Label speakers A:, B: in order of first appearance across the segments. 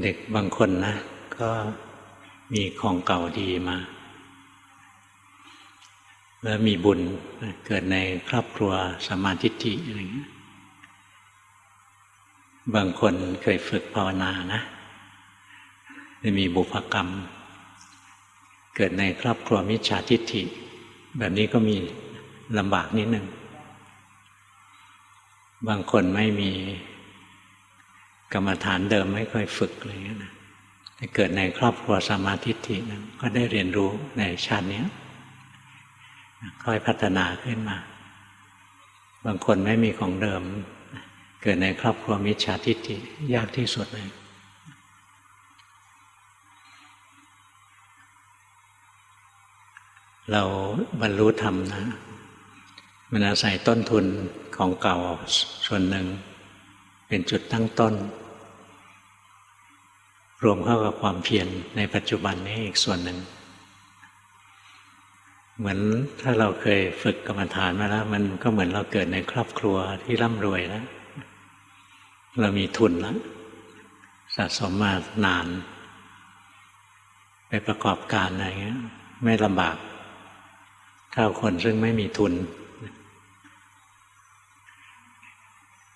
A: เด็กบางคนนะ ก็มีของเก่าดีมาแล้วมีบุญเกิดในครอบครัวสมาธิฏฐิอะไรเงี้ยบางคนเคยฝึกภาวนานะจะมีบุพกรรม เกิดในครอบครัวมิจฉาทิฏฐิ แบบนี้ก็มีลำบากนิดหนึ่งบางคนไม่มี กรรมฐานเดิมไม่ค่อยฝึกอะไรเงี้ยนะเกิดในครอบครัวสมาธิฏฐินะก็ได้เรียนรู้ในชาตินี้ค่อยพัฒนาขึ้นมา บางคนไม่มีของเดิม เกิดในครอบครัวมิจฉาทิฏฐิยากที่สุดเลยเราบรรลุธรรมนะ มันอาศัยต้นทุนของเก่าส่วนหนึ่ง เป็นจุดตั้งต้น รวมเข้ากับความเพียรในปัจจุบันนี้อีกส่วนหนึ่ง เหมือนถ้าเราเคยฝึกกรรมฐานมาแล้ว มันก็เหมือนเราเกิดในครอบครัวที่ร่ำรวยแล้วเรามีทุนแล้วสะสมมานาน ไปประกอบการอะไรเงี้ย ไม่ลำบากเท่าคนซึ่งไม่มีทุน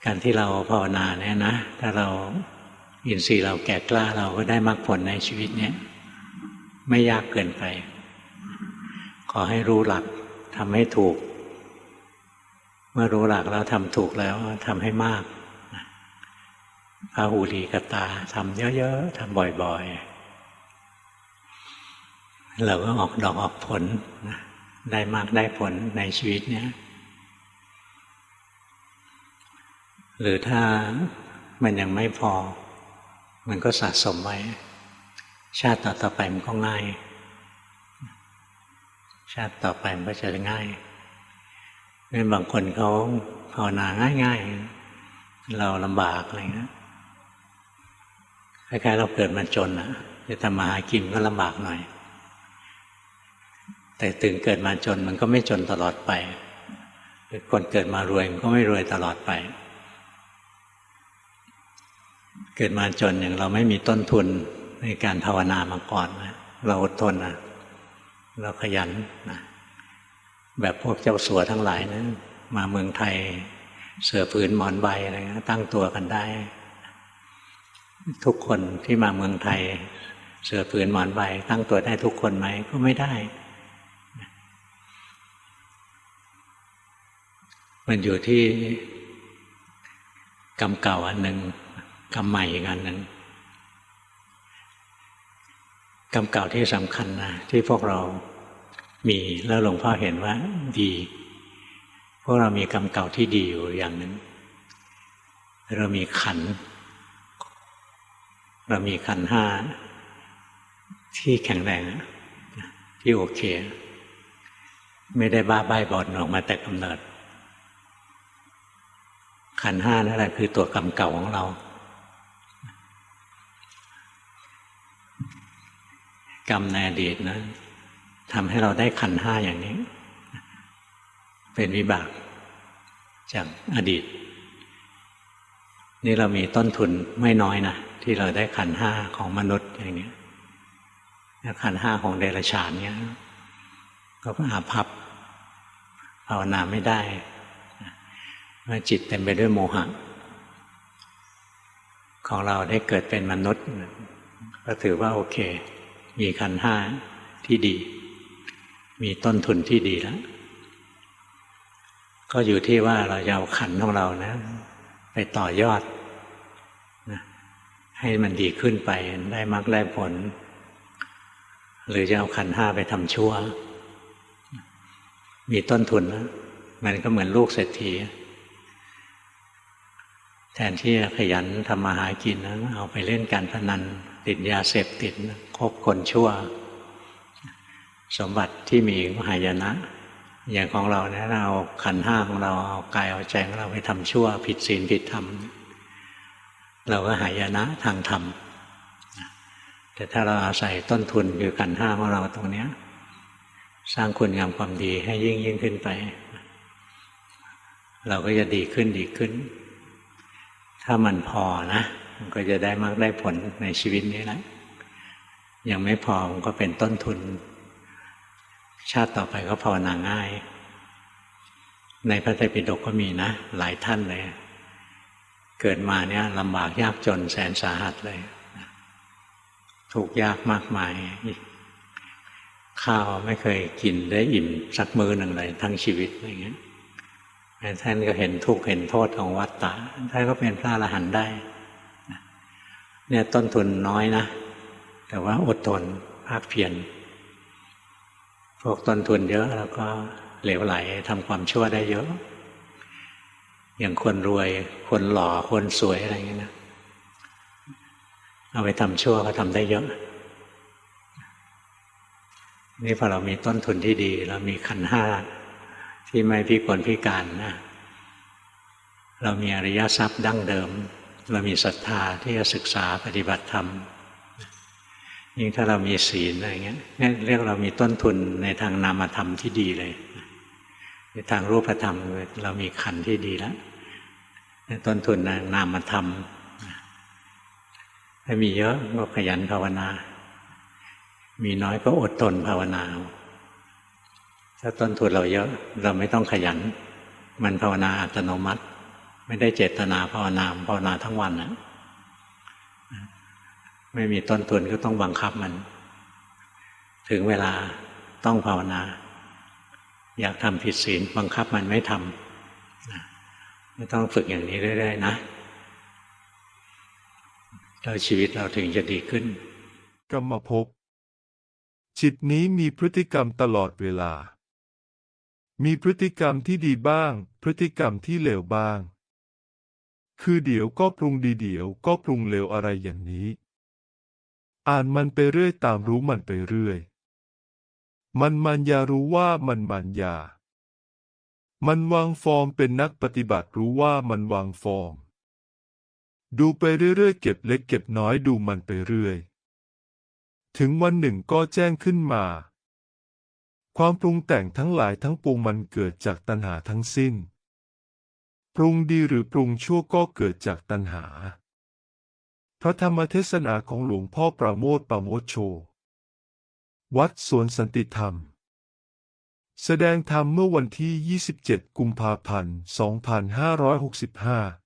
A: การที่เราภาวนาเนี่ยนะ ถ้าเรา อินทรีย์เราแก่กล้าเราก็ได้มรรคผลในชีวิตเนี่ยไม่ยากเกินไป ขอให้รู้หลักทำให้ถูก เมื่อรู้หลักแล้วทำถูกแล้วทำให้มากพาหูรีกตาทำเยอะๆทำบ่อยๆ เราก็ออกดอกออกผลได้มากได้ผลในชีวิตเนี้ยหรือถ้ามันยังไม่พอ มันก็สะสมไว้ ชาติต่อไปมันก็ง่าย ชาติต่อไปมันก็จะง่ายเพราะบางคนเขาภาวนาง่ายๆ เราลำบากอะไรเงี้ยคล้ายๆเราเกิดมาจนอะจะทำมาหากินก็ลำบากหน่อย แต่ถึงเกิดมาจนมันก็ไม่จนตลอดไปคนเกิดมารวยมันก็ไม่รวยตลอดไป เกิดมาจนอย่างเราไม่มีต้นทุนในการภาวนามาก่อนนะเราอดทนนะเราขยันนะแบบพวกเจ้าสัวทั้งหลายนะมาเมืองไทยเสือผืนหมอนใบอะไรนะตั้งตัวกันได้ ทุกคนที่มาเมืองไทย เสือผืนหมอนใบ ตั้งตัวได้ทุกคนไหมก็ไม่ได้ มันอยู่ที่กรรมเก่าอันหนึ่ง กรรมใหม่อีกอันหนึ่งกรรมเก่าที่สำคัญนะที่พวกเรามีแล้วหลวงพ่อเห็นว่าดี พวกเรามีกรรมเก่าที่ดีอยู่อย่างหนึ่งเรามีขัน เรามีขันห้าที่แข็งแรงที่โอเค ไม่ได้บ้าใบบอดออกมาแต่กำเนิด ขันห้านั่นแหละคือตัวกรรมเก่าของเรา กรรมในอดีตนะทำให้เราได้ขันห้าอย่างนี้ เป็นวิบากจากอดีต นี่เรามีต้นทุนไม่น้อยนะที่เราได้ขันห้าของมนุษย์อย่างนี้ขันห้าของเดรัจฉานเนี้ยก็อาภัพภาวนาไม่ได้ว่าจิตเต็มไปด้วยโมหะ ของเราได้เกิดเป็นมนุษย์ ก็ถือว่าโอเค มีขันห้าที่ดี มีต้นทุนที่ดีแล้วก็อยู่ที่ว่าเราจะเอาขันของเรานะ ไปต่อยอดนะให้มันดีขึ้นไปได้มรรคได้ผล หรือจะเอาขันห้าไปทำชั่ว มีต้นทุนนะมันก็เหมือนลูกเศรษฐีแทนที่จะขยันทำมาหากินนะเอาไปเล่นการพนัน ติดยาเสพติดคบคนชั่ว สมบัติที่มีมหายนะ อย่างของเราเนี่ยเราขันห้าของเราเอากายเอาใจของเราไปทำชั่ว ผิดศีลผิดธรรมเราก็หายนะทางธรรมแต่ถ้าเราอาศัยต้นทุนคือขันห้าของเราตรงเนี้ย สร้างคุณงามความดีให้ยิ่งยิ่งขึ้นไป เราก็จะดีขึ้นดีขึ้น ถ้ามันพอนะ มันก็จะได้มากได้ผลในชีวิตนี้แหละยังไม่พอมันก็เป็นต้นทุน ชาติต่อไปก็ภาวนาง่าย ในพระไตรปิฎกก็มีนะ หลายท่านเลย เกิดมาเนี่ยลำบากยากจนแสนสาหัสเลยทุกยากมากมาย ข้าวไม่เคยกินได้อิ่มสักมื้อหนึ่งเลยทั้งชีวิตอะไรเงี้ยท่านก็เห็นทุกข์เห็นโทษของวัฏฏะท่านก็เป็นพระอรหันต์ได้ เนี่ยต้นทุนน้อยนะ แต่ว่าอดทนภาคเพียรพวกต้นทุนเยอะแล้วก็เหลวไหลทำความชั่วได้เยอะ อย่างคนรวย คนหล่อคนสวยอะไรอย่างเงี้ยนะเอาไปทำชั่วก็ทำได้เยอะ นี่พอเรามีต้นทุนที่ดี เรามีขันห้าที่ไม่พิกลพิการนะเรามีอริยทรัพย์ดั้งเดิม เรามีศรัทธาที่จะศึกษาปฏิบัติธรรมยิ่งถ้าเรามีศีลอะไรเงี้ยนี่เรียกเรามีต้นทุนในทางนามธรรมที่ดีเลย ในทางรูปธรรมเรามีขันธ์ที่ดีแล้วต้นทุนในนามธรรมถ้ามีเยอะก็ขยันภาวนา มีน้อยก็อดทนภาวนา ถ้าต้นทุนเราเยอะ เราไม่ต้องขยัน มันภาวนาอัตโนมัติ ไม่ได้เจตนาภาวนาภาวนาทั้งวันนะไม่มีต้นทุนก็ต้องบังคับมัน ถึงเวลาต้องภาวนา อยากทำผิดศีลบังคับมันไม่ทำไม่ต้องฝึกอย่างนี้เรื่อยๆนะแล้วชีวิตเราถึงจะดีขึ้น
B: กรรมภพจิตนี้มีพฤติกรรมตลอดเวลา มีพฤติกรรมที่ดีบ้าง พฤติกรรมที่เลวบ้าง คือเดี๋ยวก็ปรุงดีเดี๋ยวก็ปรุงเลวอะไรอย่างนี้ อ่านมันไปเรื่อยตามรู้มันไปเรื่อย มันมันยารู้ว่ามันมันยา มันวางฟอร์มเป็นนักปฏิบัติรู้ว่ามันวางฟอร์ม ดูไปเรื่อยๆเก็บเล็กเก็บน้อยดูมันไปเรื่อย ถึงวันหนึ่งก็แจ้งขึ้นมา ความปรุงแต่งทั้งหลายทั้งปวงมันเกิดจากตัณหาทั้งสิ้น ปรุงดีหรือปรุงชั่วก็เกิดจากตัณหา พระธรรมเทศนาของหลวงพ่อประโมทประโมทโช วัดสวนสันติธรรม แสดงธรรมเมื่อวันที่ 27 กุมภาพันธ์ 2565